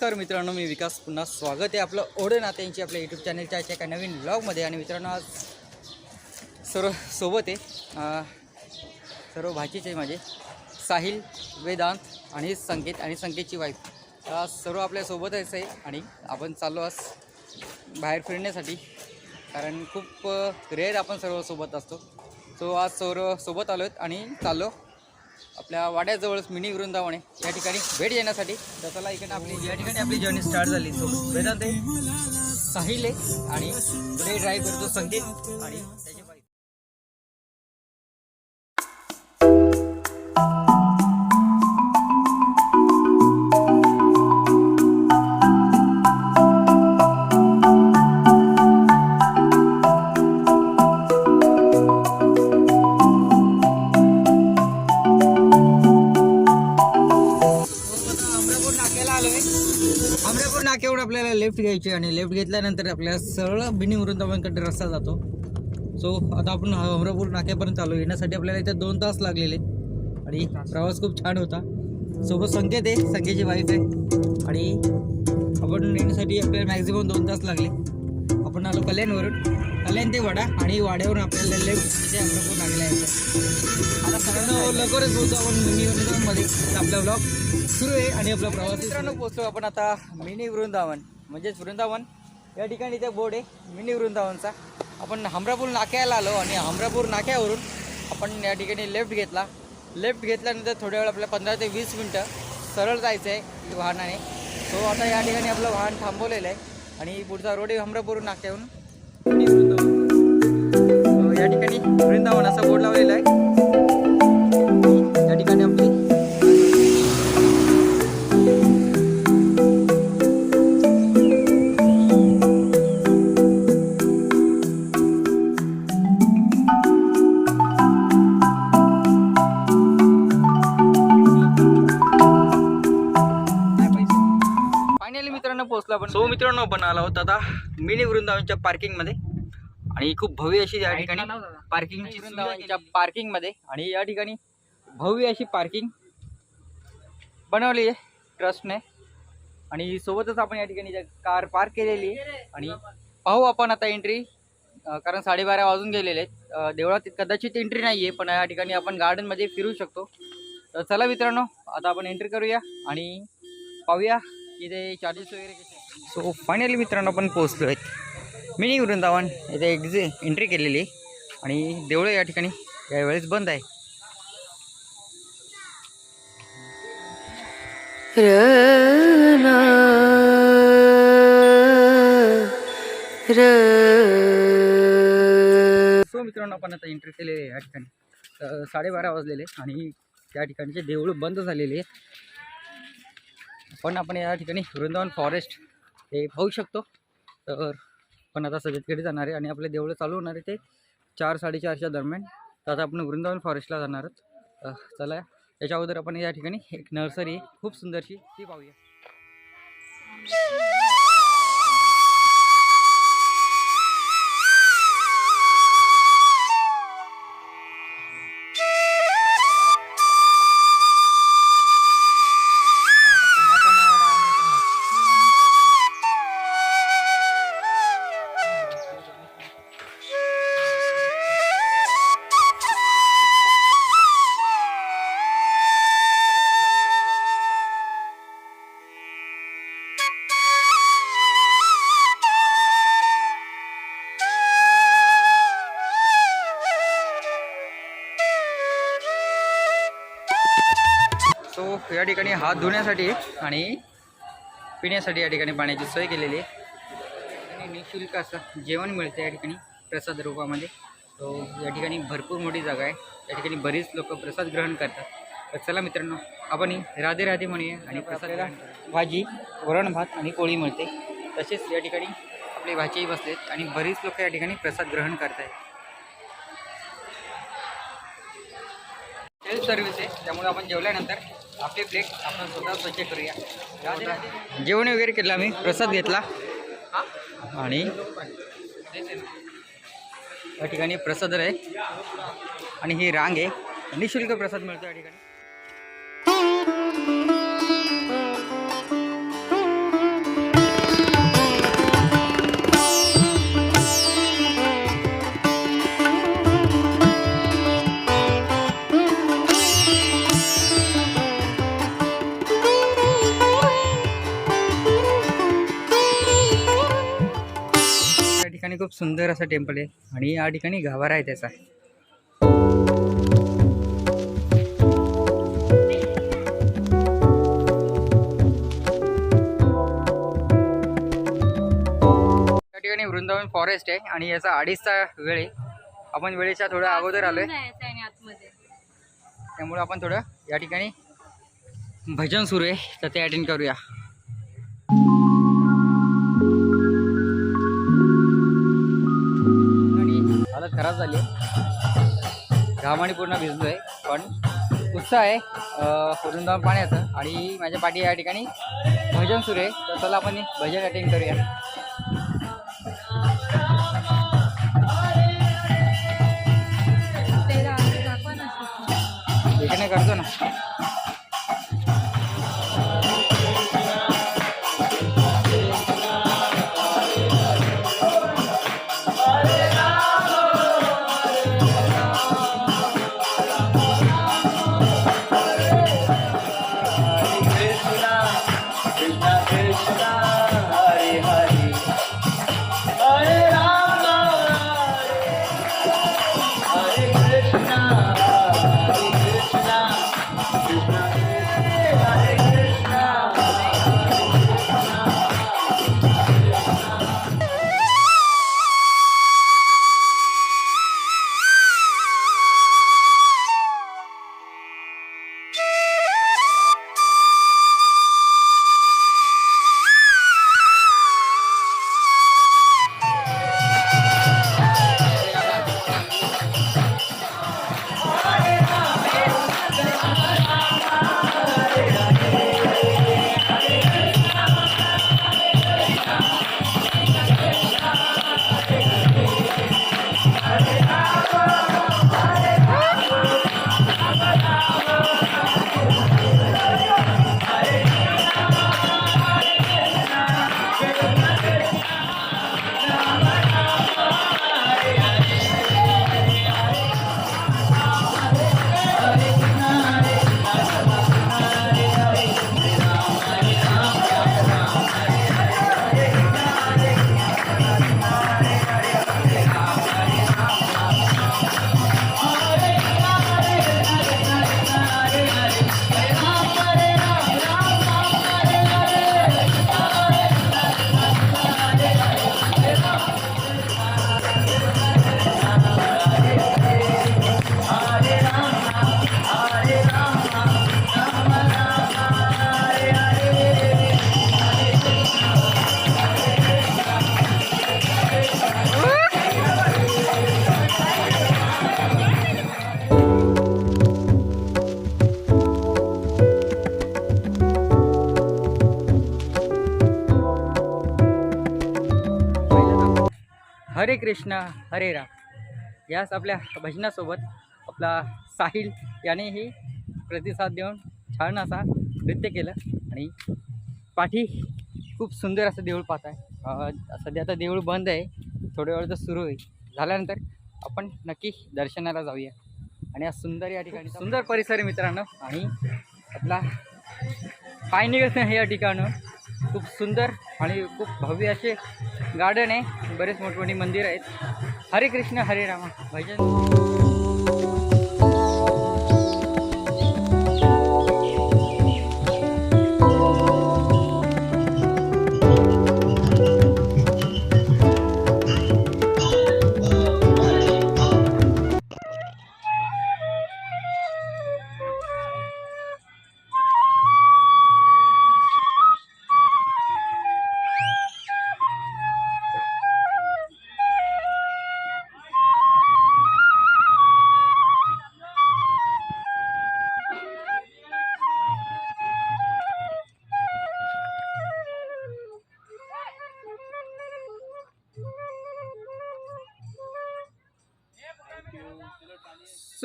नमस्कार मित्रांनो मी विकास. पुन्हा स्वागत आहे आपलं ओढे नात्यांची आपल्या यूट्यूब चॅनलच्या याच्या एका नवीन ब्लॉगमध्ये आणि मित्रांनो आज सर्व सोबत आहे सर्व भाचीचे आहे माझे. साहिल वेदांत आणि संकेत आणि संकेतची वाईफ आज सर्व आपल्यासोबतच आहे आणि आपण चाललो आज बाहेर फिरण्यासाठी. कारण खूप रेअर आपण सर्व सोबत असतो. सो आज सर्व सोबत आलो आहेत आणि चाललो आपल्या वाड्याजवळच मिनी वृंदावन आहे. या ठिकाणी भेट देण्यासाठी तर चला इकडे आपली या ठिकाणी आपली जर्नी स्टार्ट झाली. सो वेदांत आहे. साहिल आहे. आणि पुढे ड्राईव्ह करतो संगीत आणि त्याच्या लेफ्ट घ्यायची आणि लेफ्ट घेतल्यानंतर आपल्याला सरळ बिनी वृंदावनकडे रस्ता जातो. सो आता आपण अमरापूर नाक्यापर्यंत आलो येण्यासाठी आपल्याला इथे दोन तास लागलेले. आणि प्रवास खूप छान होता. सोबत संकेत आहे. संकेतची वाईफ आहे. आणि आपण येण्यासाठी आपल्याला मॅक्झिमम दोन तास लागले. आपण आलो कल्याणवरून. कल्याण ते वाडा आणि वाड्यावरून आपल्याला लेफ्ट म्हणजे अमरापूर नाक्याला यायचं आता सगळ्यांना लवकरच पोहोचू आपण मिनी वृंदावनमध्ये आपला ब्लॉग सुरू आहे आणि आपला प्रवास मित्रांनो पोहोचलो आपण आता मिनी वृंदावन. म्हणजेच वृंदावन. या ठिकाणी त्या बोर्ड आहे मिनी वृंदावनचा. आपण हमरापूर नाक्याला आलो आणि हमरापूर नाक्यावरून आपण या ठिकाणी लेफ्ट घेतला. लेफ्ट घेतल्यानंतर थोड्या वेळ आपल्या पंधरा ते वीस मिनटं सरळ जायचं आहे वाहनाने. सो आता या ठिकाणी आपलं वाहन थांबवलेलं आहे आणि पुढचा रोड आहे हमरापूर नाक्यावरून. मिनी वृंदावन या ठिकाणी वृंदावन असा बोर्ड लावलेला आहे. मित्रांनो आपण आलो आहोत आता मिनी वृंदावनच्या पार्किंगमध्ये. आणि खूप भव्य अशी या ठिकाणी पार्किंग वृंदावनच्या पार्किंगमध्ये. आणि या ठिकाणी भव्य अशी पार्किंग बनवली आहे ट्रस्टने आणि सोबतच आपण या ठिकाणी कार पार्क केलेली आहे आणि पाहू आपण आता एंट्री कारण साडेबारा वाजून गेलेले आहेत. देवळात कदाचित एंट्री नाही आहे पण या ठिकाणी आपण गार्डनमध्ये फिरू शकतो. तर चला मित्रांनो आता आपण एंट्री करूया आणि पाहूया इथे चार्जेस वगैरे सो फायनली मित्रांनो आपण पोहोचलो आहेत मिनी वृंदावन इथे एक्झि एंट्री केलेली. आहे आणि देवळं या ठिकाणी यावेळेस बंद आहे. सो मित्रांनो आपण आता एंट्री केलेली आहे या ठिकाणी. साडेबारा वाजलेले आणि त्या ठिकाणचे देऊळ बंद झालेले पण आपण या ठिकाणी वृंदावन फॉरेस्ट हे पाहू शकतो. तर पण आता सगळीकडे जाणार आहे आणि आपले देवळं चालू होणार आहे ते चार साडेचारच्या दरम्यान. तर आता आपण वृंदावन फॉरेस्टला जाणार आहोत. चला याच्या अगोदर आपण या ठिकाणी एक नर्सरी खूप सुंदरशी ती पाहूया. या ठिकाणी हात धुण्यासाठी आणि पिण्यासाठी या ठिकाणी पाण्याची सोय केलेली आहे. आणि निशुल्क असं जेवण मिळतं या ठिकाणी प्रसाद रूपामध्ये. तो या ठिकाणी भरपूर मोठी जागा आहे. या ठिकाणी बरीच लोक प्रसाद ग्रहण करतात. तर चला मित्रांनो आपण ही राधे राधे म्हणूया आणि प्रसादाला भाजी वरण भात आणि पोळी मिळते. तसेच या ठिकाणी आपले भाजीही बसलेत आणि बरीच लोक या ठिकाणी प्रसाद ग्रहण करत आहेत सेल्फ सर्व्हिस आहे त्यामुळे आपण जेवल्यानंतर आपली प्लेट आपण स्वतः स्वच्छ करूया. राधे राधे. जेवण वगैरे केलं आम्ही प्रसाद घेतला. आणि या ठिकाणी प्रसाद आहे. आणि ही रांग आहे. निशुल्क प्रसाद मिळतो या ठिकाणी. खूप सुंदर असं टेम्पल आहे आणि या ठिकाणी गाभारा आहे त्याचा. या ठिकाणी वृंदावन फॉरेस्ट आहे आणि याचा अडीचचा वेळ आहे. आपण वेळेच्या थोडं अगोदर आलोय. त्यामुळे आपण थोडं या ठिकाणी भजन सुरू आहे तर ते अटेंड करूया. खराब झाली आहे. घामाने पूर्ण भिजलो आहे पण उत्साह आहे अं, वृंदावन पाण्याचं. आणि माझ्या पाठी या ठिकाणी भजन सुरू आहे तर चला आपण भजन अटेंड करूया. इकडे करतो ना? हरे कृष्ण हरे राम. याच आपल्या भजनासोबत आपला साहिल यानेही प्रतिसाद देऊन छान असा नृत्य केलं आणि पाठी खूप सुंदर असं देऊळ पाहत आहे. सध्या आता देऊळ बंद आहे. थोड्या वेळ तर सुरू होईल. झाल्यानंतर आपण नक्की दर्शनाला जाऊया. आणि हा सुंदर या ठिकाणी सुंदर परिसर मित्रांनो. आणि आपला पाय निघत नाही या ठिकाणं खूप सुंदर आणि खूप भव्य असे गार्डन आहे. बरेच मोठमोठी मंदिर आहेत. हरे कृष्ण हरे रामा. भजन.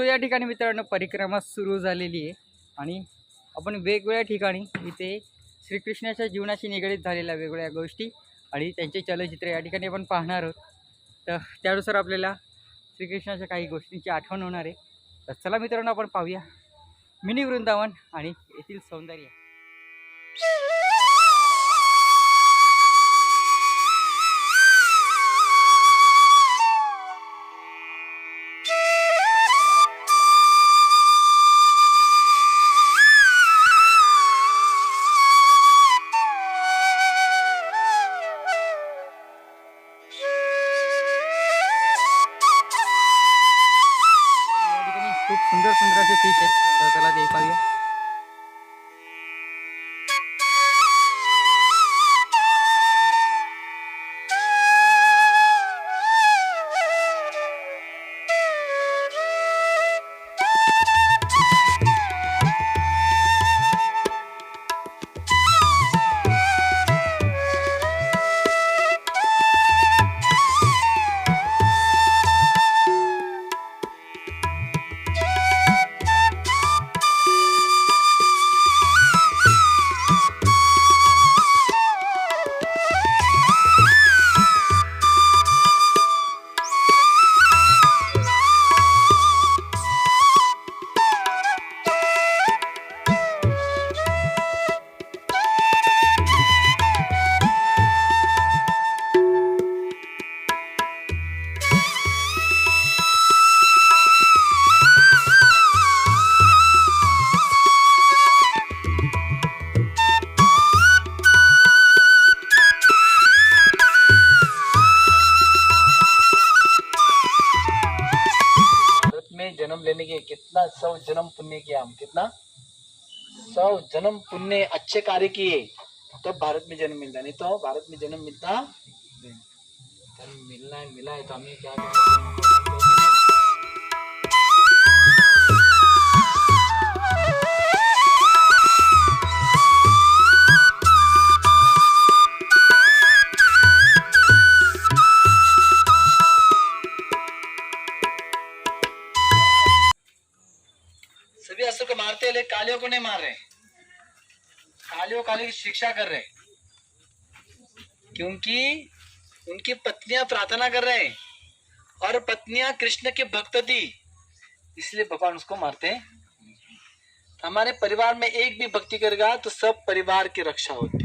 या ठिकाणी मित्रांनो परिक्रमा सुरू झालेली आहे. आणि आपण वेगवेगळ्या ठिकाणी इथे श्रीकृष्णाच्या जीवनाशी निगडीत झालेल्या वेगवेगळ्या गोष्टी आणि त्यांचे चलचित्र या ठिकाणी आपण पाहणार आहोत. तर त्यानुसार आपल्याला श्रीकृष्णाच्या काही गोष्टींची आठवण होणार आहे. तर चला मित्रांनो आपण पाहूया. मिनी वृंदावन आणि येथील सौंदर्य. जन्म पुण्य अच्छे कार्य किए, तब भारत में जन्म मिलता, नहीं तो भारत में जन्म मिलता मिलना है मिला है तो हमें क्या सभी असुर को मारते हैं कालियों को नहीं मार रहे। कालियों काली की शिक्षा कर रहे हैं। क्योंकि उनकी पत्नियाँ प्रार्थना कर रहे हैं और पत्नियाँ कृष्ण के भक्त थी। इसलिए भगवान उसको मारते हैं। हमारे परिवार में एक भी भक्ति करेगा तो सब परिवार की रक्षा होती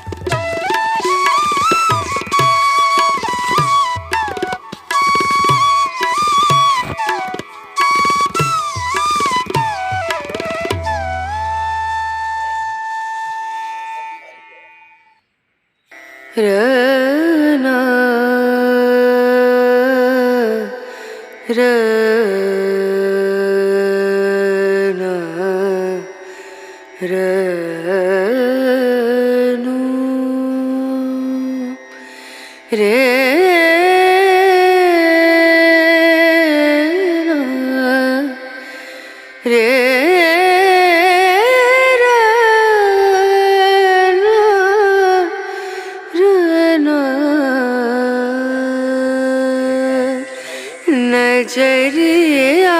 हरे रना नजरिया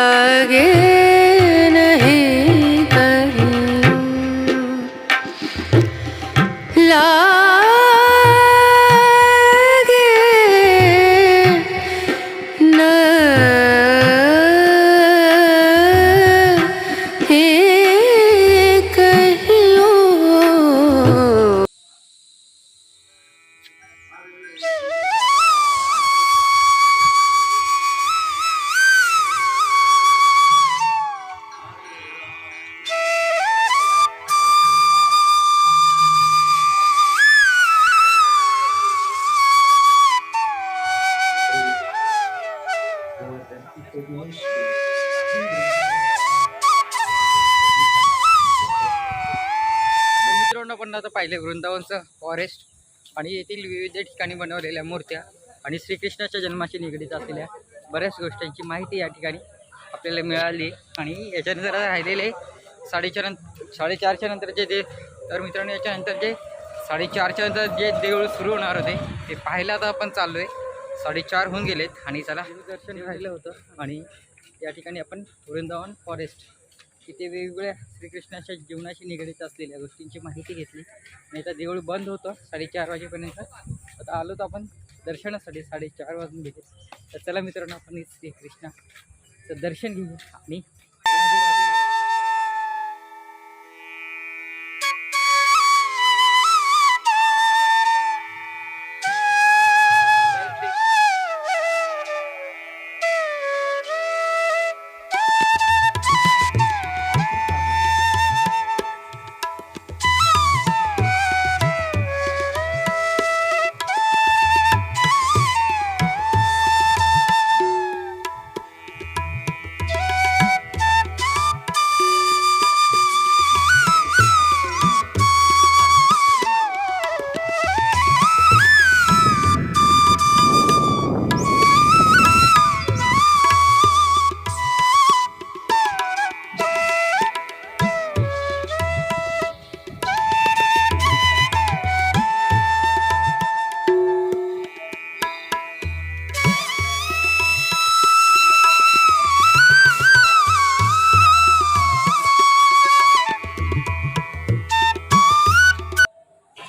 लागे नहीं मित्रांनो पण आता पाहिले वृंदावनचं फॉरेस्ट आणि येथील विविध ठिकाणी बनवलेल्या मूर्त्या आणि श्रीकृष्णाच्या जन्माशी निगडीत असलेल्या बऱ्याच गोष्टींची माहिती या ठिकाणी आपल्याला मिळाली. आणि याच्यानंतर राहिलेले साडेचार साडेचारच्या नंतर जे ते तर मित्रांनो याच्यानंतर जे साडेचारच्या नंतर जे देऊळ सुरू होणार होते ते पाहायला आता आपण चाललो आहे साडेचार होऊन गेलेत. आणि चला. दर्शन राहिलं होतं. आणि या ठिकाणी आपण वृंदावन फॉरेस्ट इथे वेगवेगळ्या श्रीकृष्णाच्या जीवनाशी निगडीत असलेल्या गोष्टींची माहिती घेतली. आणि आता देऊळ बंद होतं साडेचार वाजेपर्यंत. आता आलो तर आपण दर्शनासाठी साडेचार वाजून गेले. तर चला मित्रांनो आपण श्रीकृष्णाचं दर्शन घेऊ आणि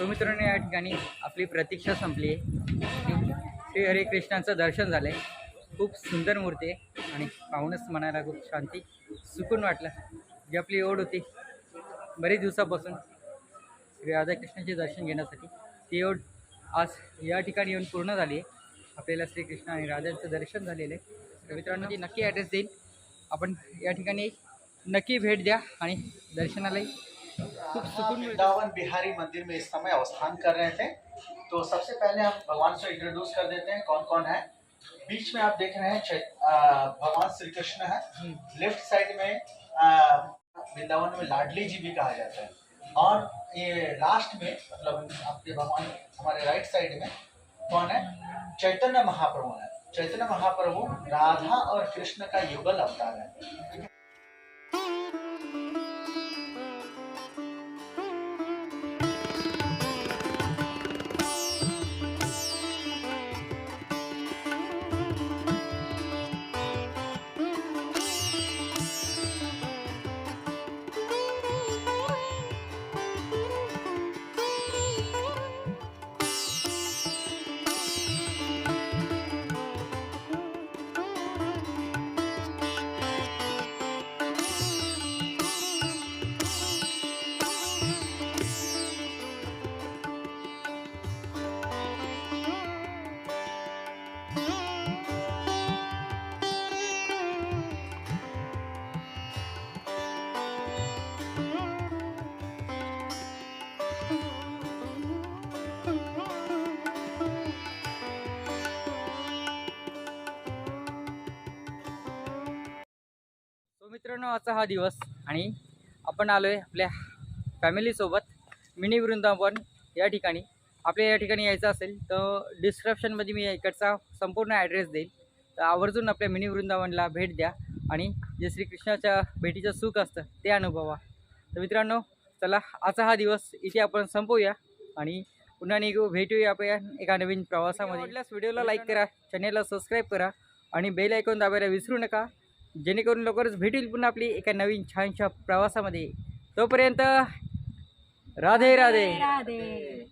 सो मित्रांनो या ठिकाणी आपली प्रतीक्षा संपली. आहे श्री हरे कृष्णाचं दर्शन झालं आहे खूप सुंदर मूर्ती आहे आणि पाहूनच मनाला खूप शांती सुकून वाटलं. जी आपली ओढ होती बरेच दिवसापासून श्री राधाकृष्णाचे दर्शन घेण्यासाठी ती ओढ आज या ठिकाणी येऊन पूर्ण झाली आहे. आपल्याला श्रीकृष्ण आणि राधांचं दर्शन झालेलं आहे. तर मित्रांनो ती नक्की ॲड्रेस देईन. आपण या ठिकाणी नक्की भेट द्या आणि दर्शनालाही वृंदावन बिहारी मंदिर में इस समय अवस्थान कर रहे थे। तो सबसे पहले हम भगवान से इंट्रोड्यूस कर देते हैं कौन कौन है। बीच में आप देख रहे हैं भगवान श्री कृष्ण है। लेफ़्ट साइड में वृंदावन में लाडली जी भी कहा जाता है। और ये लास्ट में मतलब आपके भगवान हमारे राइट साइड में कौन है? चैतन्य महाप्रभु है। चैतन्य महाप्रभु राधा और कृष्ण का युगल अवतार है। मित्रांनो आजचा हा दिवस आणि आपण आलो आहे आपल्या फॅमिलीसोबत मिनी वृंदावन या ठिकाणी. आपल्या या ठिकाणी यायचं असेल तर डिस्क्रिप्शनमध्ये मी इकडचा संपूर्ण ॲड्रेस देईल. तर आवर्जून आपल्या मिनी वृंदावनला भेट द्या आणि जे श्रीकृष्णाच्या भेटीचं सुख असतं ते अनुभवा. तर मित्रांनो चला आजचा हा दिवस इथे आपण संपवूया आणि पुन्हा निघू भेटूया आपण एका नवीन प्रवासामध्ये. व्हिडिओला लाईक करा चॅनेलला सबस्क्राईब करा आणि बेल ऐकून दाबायला विसरू नका. जेणेकरून लवकरच भेटेल पुन्हा आपली एका नवीन छानशा प्रवासामध्ये. तोपर्यंत राधे राधे. राधे